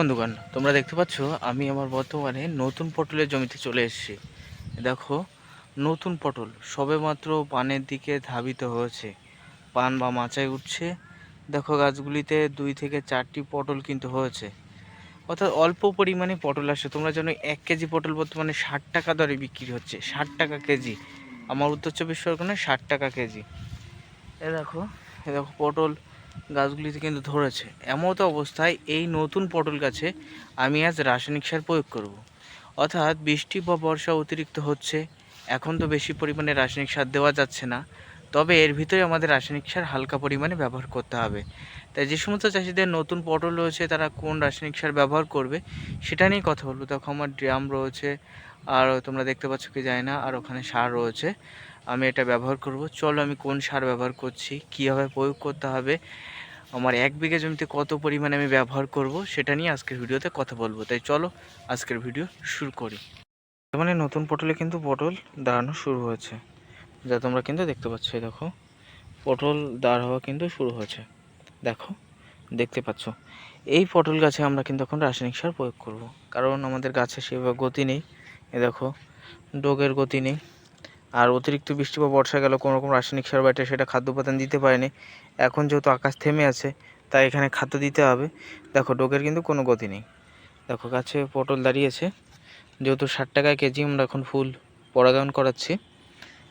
বন্ধুগণ তোমরা দেখতে পাচ্ছ, আমি আমার বর্তমানে নতুন পটলের জমিতে চলে এসেছি। দেখো, নতুন পটল সবেমাত্র পানের দিকে ধাবিত হয়েছে। পান বা মাচায় উঠছে। দেখো, গাছগুলিতে দুই থেকে চারটি পটল কিন্তু হয়েছে। অর্থাৎ অল্প পরিমাণে পটল আসে। তোমরা জানো, এক কেজি পটল বর্তমানে ষাট টাকা দরে বিক্রি হচ্ছে। ষাট টাকা কেজি। আমার উত্তর চব্বিশ পরগনায় ষাট টাকা কেজি। এ দেখো এ দেখো পটল। গাছগুলিতে কিন্তু ধরেছে। এমত অবস্থায় এই নতুন পটল গাছে আমি আজ রাসায়নিক সার প্রয়োগ করব। অর্থাৎ বৃষ্টি বা বর্ষা অতিরিক্ত হচ্ছে, এখন তো বেশি পরিমাণে রাসায়নিক সার দেওয়া যাচ্ছে না। তবে এর ভিতরে আমাদের রাসায়নিক সার হালকা পরিমাণে ব্যবহার করতে হবে। তাই যে সমস্ত চাষিদের নতুন পটল রয়েছে, তারা কোন রাসায়নিক সার ব্যবহার করবে, সেটা নিয়ে কথা বলব। দেখো, আমার ড্রাম রয়েছে, আর তোমরা দেখতে পাচ্ছ কি যায় না, আর ওখানে সার রয়েছে। আমি এটা ব্যবহার করব। চলো আমি কোন সার ব্যবহার করছি, কীভাবে প্রয়োগ করতে হবে, আমার এক বিঘে জমিতে কত পরিমাণে আমি ব্যবহার করব, সেটা নিয়ে আজকের ভিডিওতে কথা বলব। তাই চলো আজকের ভিডিও শুরু করি। মানে নতুন পটলে কিন্তু পটল দাঁড়ানো শুরু হয়েছে। যা তোমরা কিন্তু দেখতে পাচ্ছ দেখো। পটল দাঁড় হওয়া কিন্তু শুরু হয়েছে। দেখো, দেখতে পাচ্ছ। এই পটল গাছে আমরা কিন্তু এখন রাসায়নিক সার প্রয়োগ করব। কারণ আমাদের গাছে সেভাবে গতি নেই। এ দেখো, ডোগের গতি নেই। আর অতিরিক্ত বৃষ্টি বা বর্ষা গেল কোনো রকম রাসায়নিক সার বাটে সেটা খাদ্য উপাদান দিতে পারেনি। এখন যেহেতু আকাশ থেমে আছে, তাই এখানে খাদ্য দিতে হবে। দেখো, ডোগের কিন্তু কোনো গতি নেই। দেখো, গাছে পটল দাঁড়িয়েছে। যেহেতু ষাট টাকায় কেজি, আমরা এখন ফুল পরাগায়ন করাচ্ছি।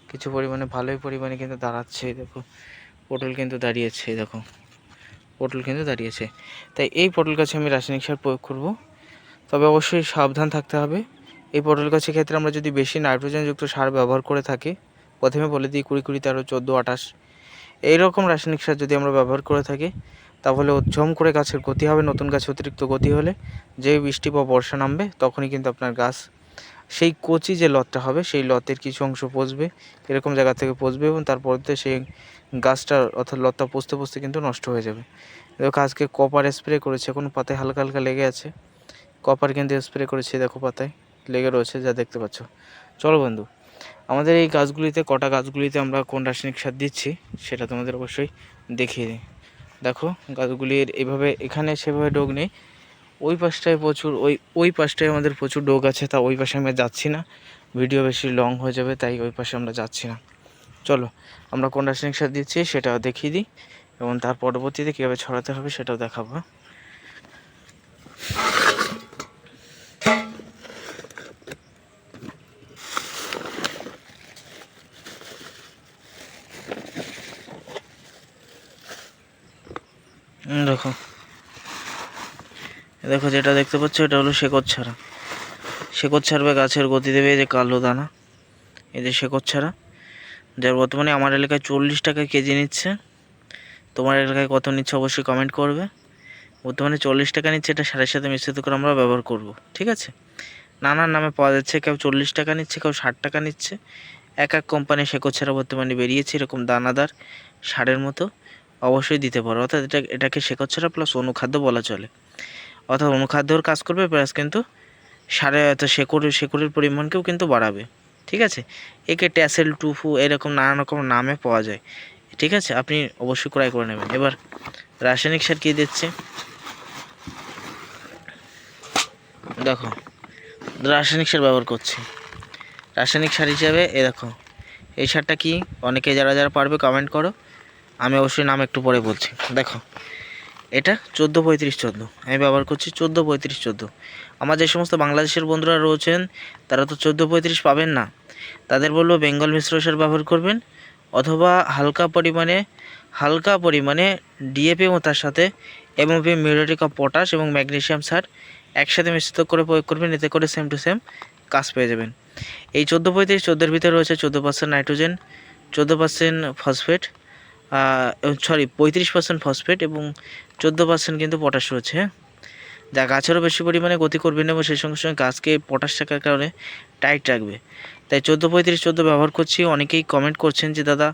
কিছু পরিমাণে, ভালোই পরিমাণে কিন্তু দাঁড়াচ্ছে, দেখো। পটল কিন্তু দাঁড়িয়েছে, দেখো। পটল কিন্তু দাঁড়িয়েছে। তাই এই পটল গাছে আমি রাসায়নিক সার প্রয়োগ করব। তবে অবশ্যই সাবধান থাকতে হবে। এই পটল গাছের ক্ষেত্রে আমরা যদি বেশি নাইট্রোজেনযুক্ত সার ব্যবহার করে থাকি, প্রথমে বলে দিই কুড়ি কুড়ি, তেরো, চোদ্দ, আঠাশ। এইরকম রাসায়নিক সার যদি আমরা ব্যবহার করে থাকি, তাহলে ঝম করে গাছের গতি হবে, নতুন গাছে অতিরিক্ত গতি হলে। যে বৃষ্টি বা বর্ষা নামবে, তখনই কিন্তু আপনার গাছ, সেই কচি যে লতটা হবে, সেই লতের কিছু অংশ পচবে, এরকম জায়গা থেকে পচবে এবং তারপরতে সেই গাছটা অর্থাৎ লতটা পচতে পচতে কিন্তু নষ্ট হয়ে যাবে। দেখো, আজকে কপার স্প্রে করেছে এখন পাতায় হালকা হালকা লেগে আছে। কপার কিন্তু স্প্রে করেছে, দেখো পাতায়। লেগে রয়েছে, যা দেখতে পাচ্ছ। চলো বন্ধু, আমাদের এই গাছগুলিতে, কটা গাছগুলিতে আমরা কোন রাসায়নিক সার দিচ্ছি, সেটা তোমাদের অবশ্যই দেখিয়ে দিই। দেখো, গাছগুলির এভাবে, এখানে সেভাবে ডোগ নেই। ওই পাশটায় প্রচুর, ওই ওই পাশটায় আমাদের প্রচুর ডোগ আছে, তা ওই পাশে আমরা যাচ্ছি না। ভিডিও বেশি লং হয়ে যাবে, তাই ওই পাশে আমরা যাচ্ছি না। চলো, আমরা কোন রাসায়নিক সার দিচ্ছি সেটাও দেখিয়ে দিই, এবং তার পরবর্তীতে কীভাবে ছড়াতে হবে সেটাও দেখাবো হুম, দেখো দেখো যেটা দেখতে পাচ্ছ, এটা হলো শেকড় ছাড়া। শেকড় ছাড়বে গাছের গতি দেবে এই যে কালো দানা, এই যে শেকড় ছাড়া। যার বর্তমানে আমার এলাকায় চল্লিশ টাকা কেজি নিচ্ছে। তোমার এলাকায় কত নিচ্ছে অবশ্যই কমেন্ট করবে। বর্তমানে চল্লিশ টাকা নিচ্ছে, এটা সারের সাথে মিশ্রিত করে আমরা ব্যবহার করব, ঠিক আছে? নানান নামে পাওয়া যাচ্ছে, কেউ চল্লিশ টাকা নিচ্ছে, কেউ ষাট টাকা নিচ্ছে। এক এক কোম্পানি শেকড় ছাড়া বর্তমানে বেরিয়েছে, এরকম দানাদার সারের মতো। অবশ্যই দিতে পারো, অর্থাৎ এটা, এটাকে শেকড় ছাড়া প্লাস অনুখাদ্য বলা চলে। অর্থাৎ অনুখাদ্যর কাজ করবে প্লাস কিন্তু সারে অর্থাৎ শেকড়, শেকড়ের পরিমাণকেও কিন্তু বাড়াবে, ঠিক আছে? একে ট্যাসেল, টুফু এরকম নানান রকম নামে পাওয়া যায়, ঠিক আছে? আপনি অবশ্যই ক্রয় করে নেবেন। এবার রাসায়নিক সার কী দিচ্ছে? দেখো, রাসায়নিক সার ব্যবহার করছি। রাসায়নিক সার হিসাবে, এ দেখো, এই সারটা কি? অনেকে যারা যারা পারবে কমেন্ট করো। আমি অবশ্যই নাম একটু পরে বলছি। দেখো এটা চোদ্দ পঁয়ত্রিশ চোদ্দ। আমি ব্যবহার করছি চোদ্দ পঁয়ত্রিশ চোদ্দ। আমার যে সমস্ত বাংলাদেশের বন্ধুরা রয়েছেন, তারা তো চোদ্দ পঁয়ত্রিশ পাবেন না। তাদের বলব বেঙ্গল মিশ্র সার ব্যবহার করবেন, অথবা হালকা পরিমাণে হালকা পরিমাণে ডিএপি এবং তার সাথে এমওপি মিউরেটিক অফ পটাশ এবং ম্যাগনেসিয়াম সার একসাথে মিশ্রিত করে প্রয়োগ করবেন, এতে করে সেম টু সেম কাজ পেয়ে যাবেন। এই চোদ্দ পঁয়ত্রিশ চোদ্দোর ভিতরে রয়েছে চোদ্দ পার্সেন্ট নাইট্রোজেন চোদ্দ পার্সেন্ট ফসফেট সরি পঁয়ত্রিশ পার্সেন্ট ফসফেট এবং চোদ্দ পার্সেন্ট কিন্তু পটাশ রয়েছে। যা গাছেরও বেশি পরিমাণে গতি করবে না এবং সেই সঙ্গে সঙ্গে গাছকে পটাশ থাকার কারণে টাইট রাখবে। তাই চোদ্দ পঁয়ত্রিশ, চোদ্দ ব্যবহার করছি। অনেকেই কমেন্ট করছেন যে, দাদা,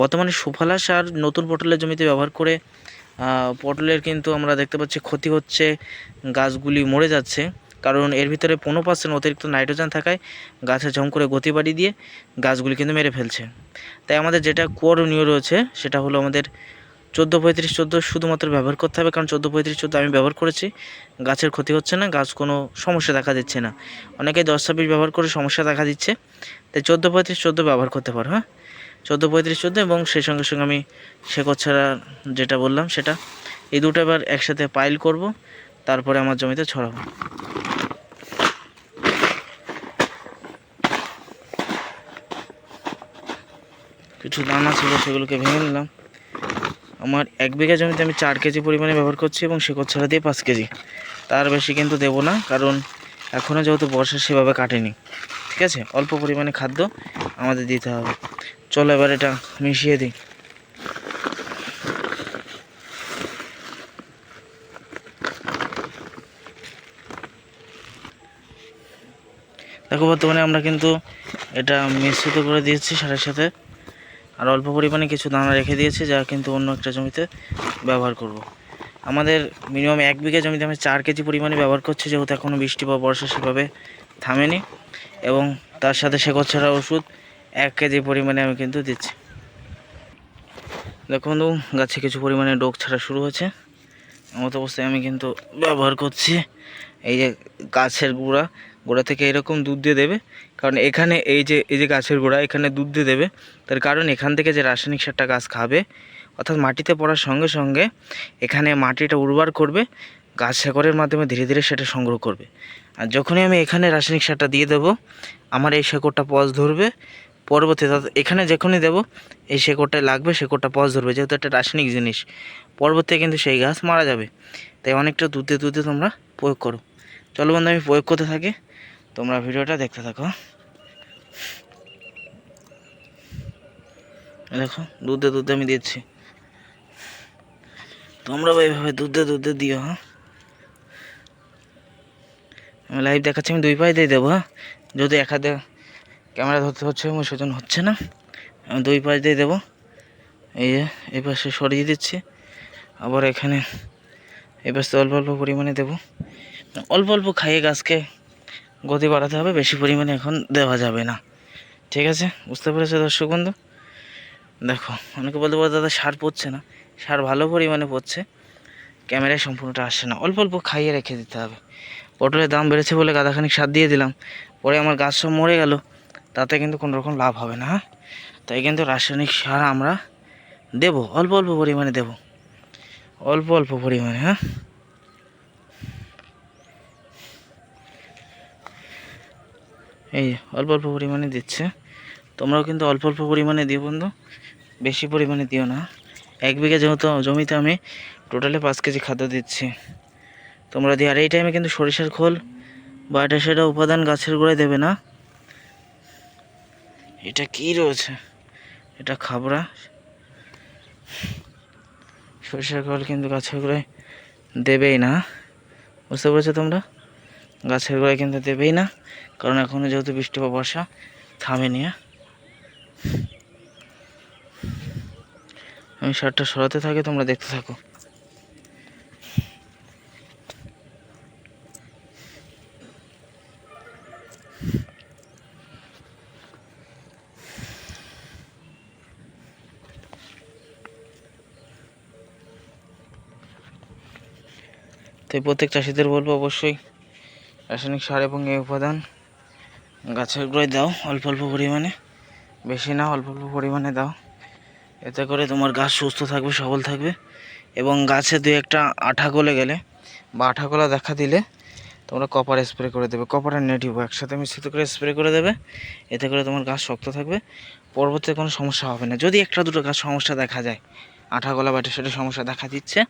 বর্তমানে সুফলা সার নতুন পটলের জমিতে ব্যবহার করে পটলের কিন্তু আমরা দেখতে পাচ্ছি ক্ষতি হচ্ছে, গাছগুলি মরে যাচ্ছে। কারণ এর ভিতরে পনেরো পার্সেন্ট অতিরিক্ত নাইট্রোজেন থাকায় গাছে ঝম করে গতি বাড়িয়ে দিয়ে গাছগুলি কিন্তু মেরে ফেলছে। তাই আমাদের যেটা করণীয় রয়েছে, সেটা হলো আমাদের চোদ্দ পঁয়ত্রিশ চোদ্দ শুধুমাত্র ব্যবহার করতে হবে, কারণ চোদ্দ পঁয়ত্রিশ চোদ্দ আমি ব্যবহার করেছি, গাছের ক্ষতি হচ্ছে না, গাছ কোনো সমস্যা দেখা দিচ্ছে না। অনেকে দশ ছাব্বিশ ব্যবহার করে সমস্যা দেখা দিচ্ছে, তাই চোদ্দ পঁয়ত্রিশ চোদ্দ ব্যবহার করতে পারো হ্যাঁ? চোদ্দ পঁয়ত্রিশ চোদ্দ এবং সেই সঙ্গে সঙ্গে আমি শেকড় ছাড়া যেটা বললাম, সেটা এই দুটো এবার একসাথে পাইল করব। তারপরে আমার জমিতে ছড়াবো। কিছু দানা ছিল, সেগুলোকে ভেঙে নিলাম। আমার এক বিঘা জমিতে আমি চার কেজি পরিমাণে ব্যবহার করছি এবং শেকড় ছাড়া দিয়ে পাঁচ কেজি। তার বেশি কিন্তু দেবো না, কারণ এখনও যেহেতু বর্ষা সেভাবে কাটেনি। ঠিক আছে? অল্প পরিমাণে খাদ্য আমাদের দিতে হবে। চলো এবার এটা মিশিয়ে দিই। দেখো বর্তমানে আমরা কিন্তু এটা মিশ্রিত করে দিয়েছি সারের সাথে। আর অল্প পরিমাণে কিছু দানা রেখে দিয়েছি যা কিন্তু অন্য একটা জমিতে ব্যবহার করব। আমাদের মিনিমাম এক বিঘা জমিতে আমি চার কেজি পরিমাণে ব্যবহার করছি, যেহেতু এখনও বৃষ্টি বা বর্ষা সেভাবে থামেনি। এবং তার সাথে শেকড় ছাড়া ওষুধ এক কেজি পরিমাণে আমি কিন্তু দিচ্ছি। দেখুন গাছে কিছু পরিমাণে ডোক ছাড়া শুরু হয়েছে। এমত অবস্থায় আমি কিন্তু ব্যবহার করছি। এই যে গাছের গুঁড়া গোড়া থেকে এরকম দুধ দিয়ে দেবে। কারণ এখানে এই যে এই যে গাছের গোড়া, এখানে দুধ দিয়ে দেবে। তার কারণ এখান থেকে যে রাসায়নিক সারটা গাছ খাবে, অর্থাৎ মাটিতে পড়ার সঙ্গে সঙ্গে এখানে মাটিটা উর্বর করবে, গাছ শেকড়ের মাধ্যমে ধীরে ধীরে সেটা সংগ্রহ করবে। আর যখনই আমি এখানে রাসায়নিক সারটা দিয়ে দেবো, আমার এই শেকড়টা পজ ধরবে, পরবর্তী এখানে যখনই দেবো, এই শেকড়টায় লাগবে, শেকড়টা পজ ধরবে, যেহেতু একটা রাসায়নিক জিনিস। পরবর্তীতে কিন্তু সেই গাছ মারা যাবে। তাই অনেকটা দুধে দুধে তোমরা প্রয়োগ করো। চলো বন্ধু, আমি প্রয়োগ করতে থাকি। তোমরা ভিডিওটা দেখতে থাকো। দেখো, দুধে দুধে আমি দিচ্ছি। তোমরাও এইভাবে দুধে দুধে দিও হ্যাঁ? আমি লাইভ দেখাচ্ছি, আমি দুই পায়ে দিয়ে দেবো হ্যাঁ? যদি এক হাতে ক্যামেরা ধরতে হচ্ছে এবং সেজন হচ্ছে না। আমি দুই পাশ দিয়ে দেবো। এই যে, এই পাশে সরিয়ে দিচ্ছি। আবার এখানে এই পাশে অল্প অল্প পরিমাণে দেবো। অল্প অল্প খাইয়ে গাছকে গতি বাড়াতে হবে, বেশি পরিমাণে এখন দেওয়া যাবে না। ঠিক আছে? বুঝতে পেরেছ দর্শক বন্ধু? দেখো অনেকে বলতে পারে দাদা, সার পড়ছে না। সার ভালো পরিমাণে পড়ছে। ক্যামেরায় সম্পূর্ণটা আসছে না। অল্প অল্প খাইয়ে রেখে দিতে হবে। পটলের দাম বেড়েছে বলে গাদাখানিক সার দিয়ে দিলাম। পরে আমার গাছ সব মরে গেল। তাতে কিন্তু কোনো রকম লাভ হবে না হ্যাঁ? তাই কিন্তু রাসায়নিক সার আমরা দেব। অল্প অল্প পরিমাণে দেব। অল্প অল্প পরিমাণে হ্যাঁ? এই অল্প অল্প পরিমাণে দিচ্ছে। তোমরাও কিন্তু অল্প অল্প পরিমাণে দিও বন্ধু। বেশি পরিমাণে দিও না। এক বিঘা যেহেতু জমিতে আমি টোটালে পাঁচ কেজি খাদ্য দিচ্ছি। তোমরা দিও আর এই টাইমে কিন্তু সরিষার খোল বা এটা সেটা উপাদান গাছের গোড়ায় দেবে না। এটা কি রয়েছে? এটা খাবরা সরিষার খোল কিন্তু গাছের গোড়ায় দেবেই না। বুঝতে পেরেছ তোমরা? গাছের গোড়ায় কিন্তু দেবেই না, কারণ এখনও যেহেতু বৃষ্টি বা বর্ষা, থামেনি হ্যাঁ? আমি শার্টটা সরাতে থাকি, তোমরা দেখতে থাকো তাই প্রত্যেক চাষিদের বলব অবশ্যই রাসায়নিক সার এবং এই উপাদান গাছের গোড়ায় দাও, অল্প অল্প পরিমাণে। বেশি না, অল্প অল্প পরিমাণে দাও। এতে করে তোমার গাছ সুস্থ থাকবে, সবল থাকবে এবং গাছে দু একটা আঠা গলে গেলে বা আঠা গলা দেখা দিলে তোমরা কপার স্প্রে করে দেবে। কপার আর নেটিভ, একসাথে মিশ্রিত করে স্প্রে করে দেবে। এতে করে তোমার গাছ শক্ত থাকবে। পরবর্তীতে কোনো সমস্যা হবে না। যদি একটা দুটো গাছ সমস্যা দেখা যায়, আঠা গলা বা সেটা সমস্যা দেখা দিচ্ছে,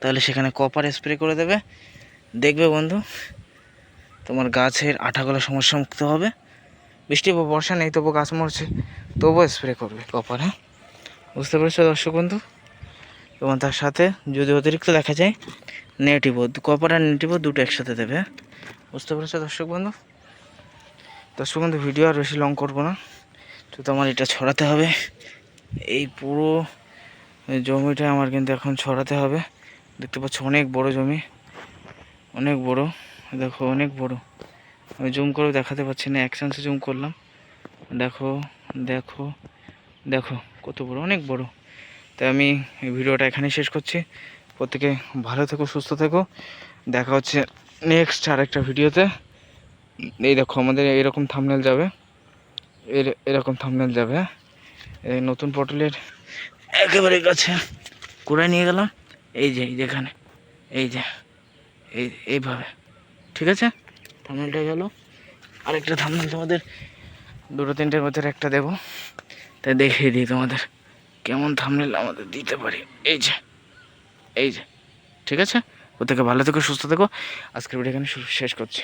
তাহলে সেখানে কপার স্প্রে করে দেবে। দেখবে বন্ধু তোমার গাছের আঠা গলা সমস্যা মুক্ত হবে। বৃষ্টি বর্ষা নেই, তবু গাছ মরছে। তবুও স্প্রে করবে কপার হ্যাঁ? বুঝতে পেরেছ দর্শক বন্ধু? এবং তার সাথে যদি অতিরিক্ত দেখা যায় নেটিভও কপার আর নেটিভও দুটো একসাথে দেবে হ্যাঁ? বুঝতে পেরেছ দর্শক বন্ধু? দর্শক বন্ধু ভিডিও আর বেশি লং করব না। তো তোমার এটা ছড়াতে হবে। এই পুরো জমিটা আমার কিন্তু এখন ছড়াতে হবে। দেখতে পাচ্ছ, অনেক বড় জমি, অনেক বড়। দেখো, অনেক বড়। আমি জুম করে দেখাতে পারছি না, এক চান্সে জুম করলাম। দেখো দেখো দেখো, কত বড়, অনেক বড়। তাই আমি এই ভিডিওটা এখানেই শেষ করছি। প্রত্যেকে ভালো থেকো, সুস্থ থেকো। দেখা হচ্ছে নেক্সট আরেকটা ভিডিওতে। এই দেখো, আমাদের এরকম থামনেল যাবে। এর, এরকম থামনেল যাবে। হ্যাঁ? এই নতুন পটলের একেবারে কাছে কোথায় নিয়ে গেলাম। এই যে যেখানে। এই যে, এই, এইভাবে। ঠিক আছে? থামনেলটা গেল। আরেকটা থামনেল তোমাদের দুটো তিনটের মধ্যে একটা দেবো। তাই দেখিয়ে দিই তোমাদের কেমন থামনেল আমাদের দিতে পারি। এই যে এই যে, ঠিক আছে? ও থেকে ভালো থেকো, সুস্থ থেকো। আজকের ভিডিও এখানে শেষ করছি।